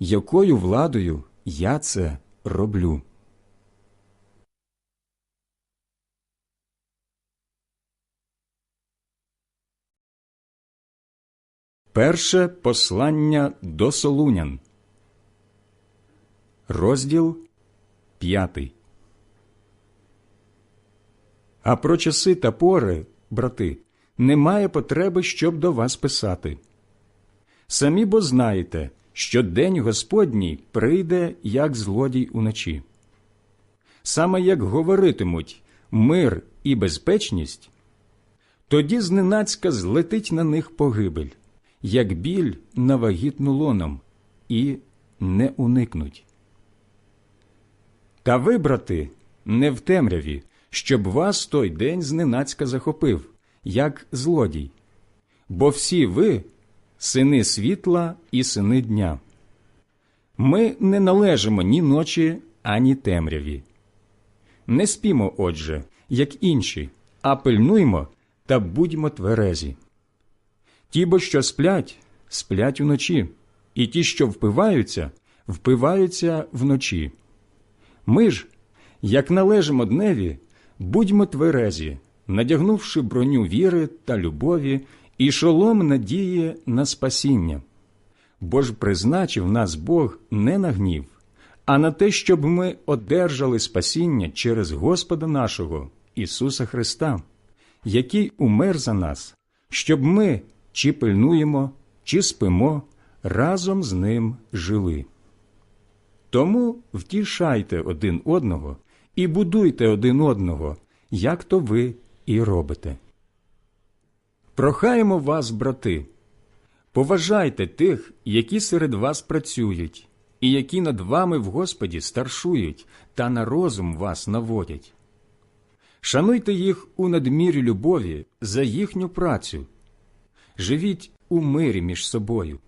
якою владою я це роблю. Перше послання до Солунян, розділ п'ятий. А про часи та пори, брати, немає потреби, щоб до вас писати. Самі бо знаєте, що день Господній прийде, як злодій уночі. Саме як говоритимуть мир і безпечність, тоді зненацька злетить на них погибель як біль на вагітну лоном, і не уникнуть. Та ви, брати, не в темряві, щоб вас той день зненацька захопив, як злодій, бо всі ви сини світла і сини дня. Ми не належимо ні ночі, ані темряві. Не спімо, отже, як інші, а пильнуймо та будьмо тверезі. Ті, бо що сплять, сплять уночі, і ті, що впиваються, впиваються вночі. Ми ж, як належимо дневі, будьмо тверезі, надягнувши броню віри та любові і шолом надії на спасіння. Бо ж призначив нас Бог не на гнів, а на те, щоб ми одержали спасіння через Господа нашого, Ісуса Христа, який умер за нас, щоб ми чи пильнуємо, чи спимо, разом з ним жили. Тому втішайте один одного і будуйте один одного, як то ви і робите. Прохаємо вас, брати, поважайте тих, які серед вас працюють, і які над вами в Господі старшують та на розум вас наводять. Шануйте їх у надмірі любові за їхню працю живіть у мирі між собою.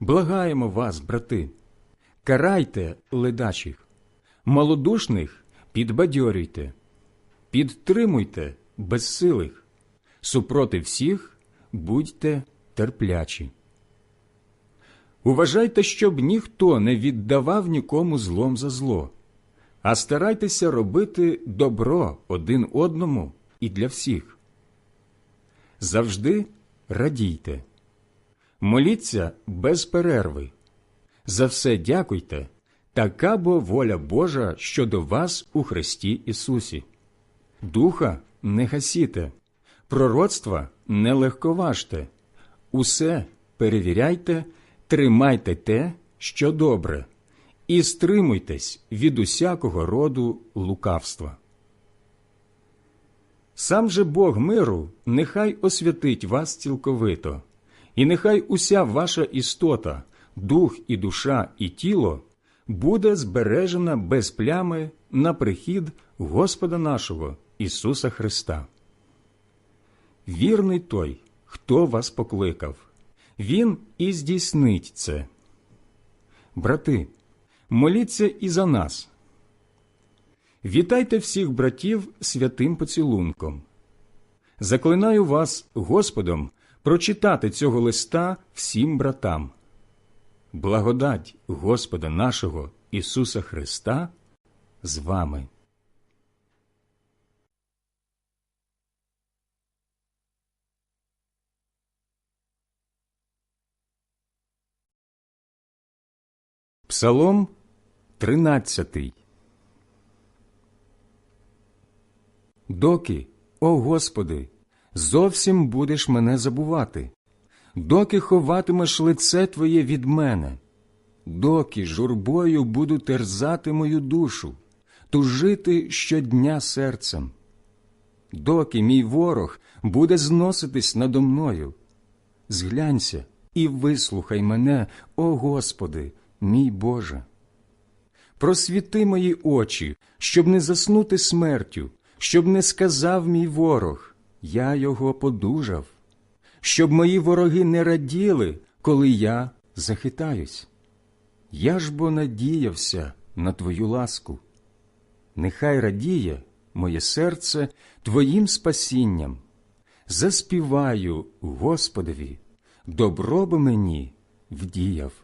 Благаємо вас, брати, карайте ледачих, малодушних підбадьорюйте, підтримуйте безсилих, супроти всіх будьте терплячі. Уважайте, щоб ніхто не віддавав нікому злом за зло, а старайтеся робити добро один одному і для всіх. Завжди радійте, моліться без перерви. За все дякуйте, така бо воля Божа щодо вас у Христі Ісусі. Духа не гасіте, пророцтва не легковажте, усе перевіряйте, тримайте те, що добре, і стримуйтесь від усякого роду лукавства. Сам же Бог миру нехай освятить вас цілковито, і нехай уся ваша істота, дух і душа, і тіло буде збережена без плями на прихід Господа нашого Ісуса Христа. Вірний той, хто вас покликав, Він і здійснить це. Брати, моліться і за нас. Вітайте всіх братів святим поцілунком. Заклинаю вас Господом прочитати цього листа всім братам. Благодать Господа нашого Ісуса Христа з вами. Псалом тринадцятий. Доки, о Господи, зовсім будеш мене забувати, доки ховатимеш лице Твоє від мене, доки журбою буду терзати мою душу, тужити щодня серцем, доки мій ворог буде зноситись надо мною. Зглянься і вислухай мене, о Господи, мій Боже. Просвіти мої очі, щоб не заснути смертю, щоб не сказав мій ворог, я його подужав, щоб мої вороги не раділи, коли я захитаюсь. Я ж бо надіявся на Твою ласку. Нехай радіє моє серце Твоїм спасінням. Заспіваю Господові, добро би мені вдіяв.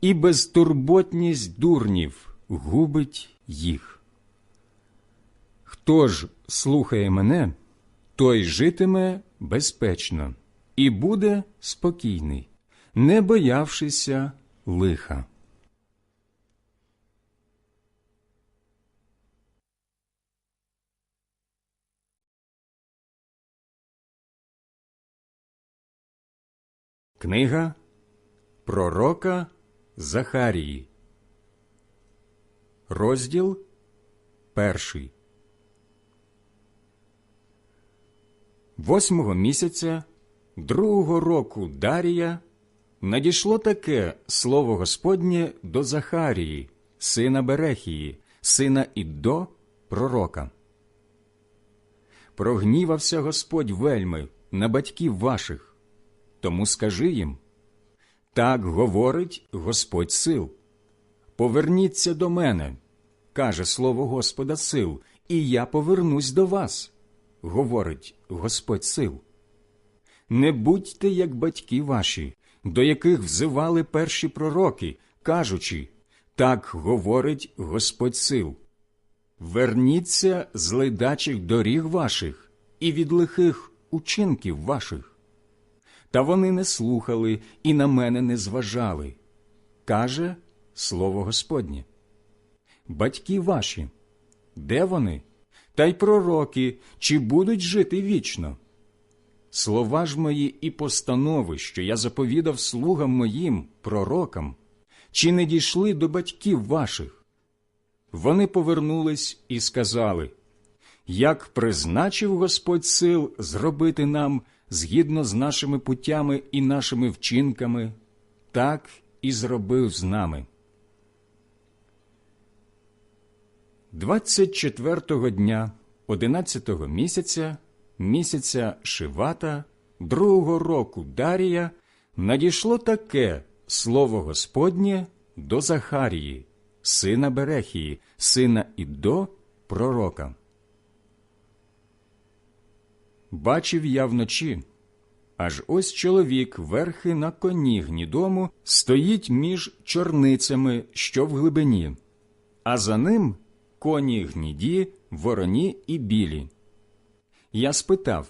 і безтурботність дурнів губить їх. Хто ж слухає мене, той житиме безпечно і буде спокійний, не боявшися лиха. Книга Пророка Захарії, розділ перший. Восьмого місяця другого року Дарія надійшло таке слово Господнє до Захарії, сина Берехії, сина Іддо, пророка. Прогнівався Господь вельми на батьків ваших, тому скажи їм так говорить Господь сил. Поверніться до мене, каже слово Господа сил, і я повернусь до вас, говорить Господь сил. Не будьте, як батьки ваші, до яких взивали перші пророки, кажучи так говорить Господь сил. Верніться з ледачих доріг ваших і від лихих учинків ваших. Та вони не слухали і на мене не зважали. Каже слово Господнє. Батьки ваші, де вони? Та й пророки, чи будуть жити вічно? Слова ж мої і постанови, що я заповідав слугам моїм, пророкам, чи не дійшли до батьків ваших? Вони повернулись і сказали Як призначив Господь сил зробити нам згідно з нашими путями і нашими вчинками, так і зробив з нами. Двадцять четвертого дня одинадцятого місяця, місяця Шивата, другого року Дарія, надійшло таке слово Господнє до Захарії, сина Берехії, сина Іддо, пророка. Бачив я вночі, аж ось чоловік верхи на коні гнідому стоїть між чорницями, що в глибині, а за ним коні гніді, вороні і білі. Я спитав,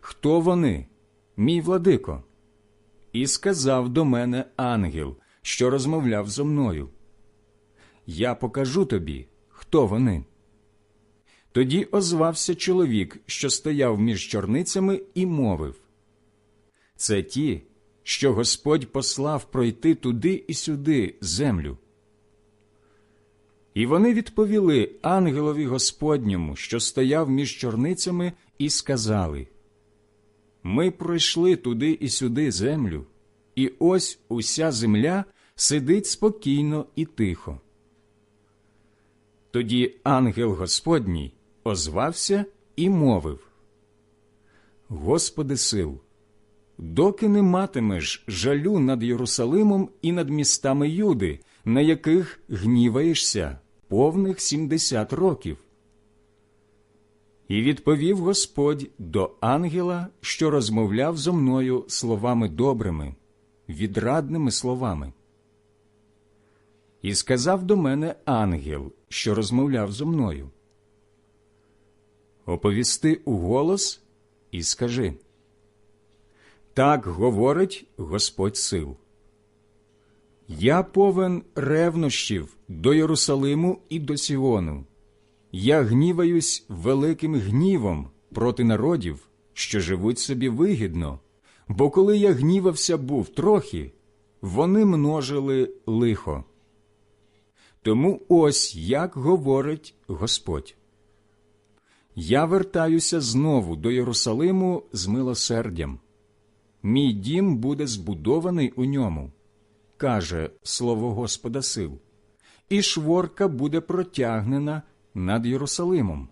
хто вони, мій владико? І сказав до мене ангел, що розмовляв зо мною. Я покажу тобі, хто вони. Тоді озвався чоловік, що стояв між чорницями, і мовив Це ті, що Господь послав пройти туди і сюди землю. І вони відповіли ангелові Господньому, що стояв між чорницями, і сказали Ми пройшли туди і сюди землю, і ось уся земля сидить спокійно і тихо. Тоді ангел Господній озвався і мовив Господи сил, доки не матимеш жалю над Єрусалимом і над містами Юди, на яких гніваєшся повних сімдесят років. І відповів Господь до ангела, що розмовляв зо мною словами добрими, відрадними словами. І сказав до мене ангел, що розмовляв зо мною оповісти у голос і скажи. Так говорить Господь сил. Я повен ревнощів до Єрусалиму і до Сіону. Я гніваюсь великим гнівом проти народів, що живуть собі вигідно, бо коли я гнівався був трохи, вони множили лихо. Тому ось як говорить Господь. Я вертаюся знову до Єрусалиму з милосердям. Мій дім буде збудований у ньому, каже слово Господа сил, і шворка буде протягнена над Єрусалимом.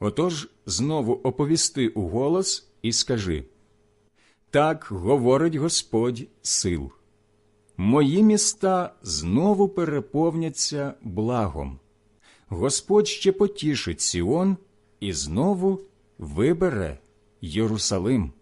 Отож знову оповісти у голос і скажи так говорить Господь сил. Мої міста знову переповняться благом. Господь ще потішить Сіон і знову вибере Єрусалим.